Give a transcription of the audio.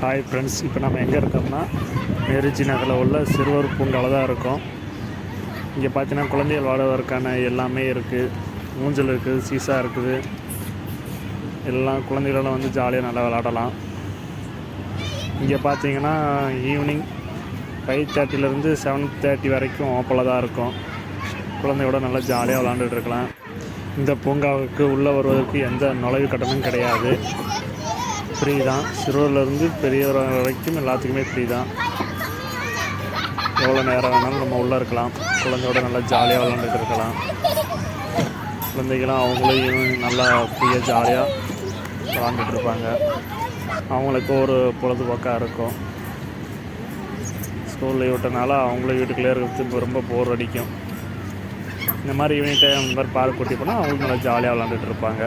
Hi friends இப்போ நம்ம எங்கே இருக்கோம்னா மேரிஜி நகரில் உள்ள சிறுவர் பூங்காவில் தான் இருக்கோம். இங்கே பார்த்தீங்கன்னா குழந்தைகள் விளாடுவதற்கான எல்லாமே இருக்குது ஊஞ்சல் இருக்குது சீசா இருக்குது. எல்லாம் குழந்தைகளெல்லாம் வந்து ஜாலியாக நல்லா விளாடலாம் இங்கே பார்த்தீங்கன்னா ஈவினிங் ஃபைவ் தேர்ட்டிலேருந்து செவன் தேர்ட்டி வரைக்கும் ஓப்பனில் தான் இருக்கும். குழந்தையோட நல்லா ஜாலியாக விளாண்டுட்டு இருக்கலாம். இந்த பூங்காவுக்கு உள்ளே வருவதற்கு எந்த நுழைவு கட்டணமும் கிடையாது. ஃப்ரீ தான். சிறுவர்லேருந்து பெரியவர் வரைக்கும் எல்லாத்துக்குமே ஃப்ரீ தான். எவ்வளோ நேரம் வேணாலும் நம்ம உள்ளே இருக்கலாம். குழந்தையோட நல்லா ஜாலியாக விளாண்டுட்டு இருக்கலாம். குழந்தைகளாம் அவங்களையும் நல்லா ஃப்ரீயாக ஜாலியாக விளாண்டுட்டு இருப்பாங்க. அவங்களுக்கு ஒரு பொழுதுபோக்காக இருக்கும். ஸ்கூல் லீவ் விட்டனால அவங்களும் வீட்டுக்குள்ளே இருக்கிறது ரொம்ப போர் அடிக்கும். இந்த மாதிரி ஈவினிங் டைம் இந்த மாதிரி பார்க் கூட்டி போனால் அவங்களும் நல்லா ஜாலியாக விளாண்டுட்டு இருப்பாங்க.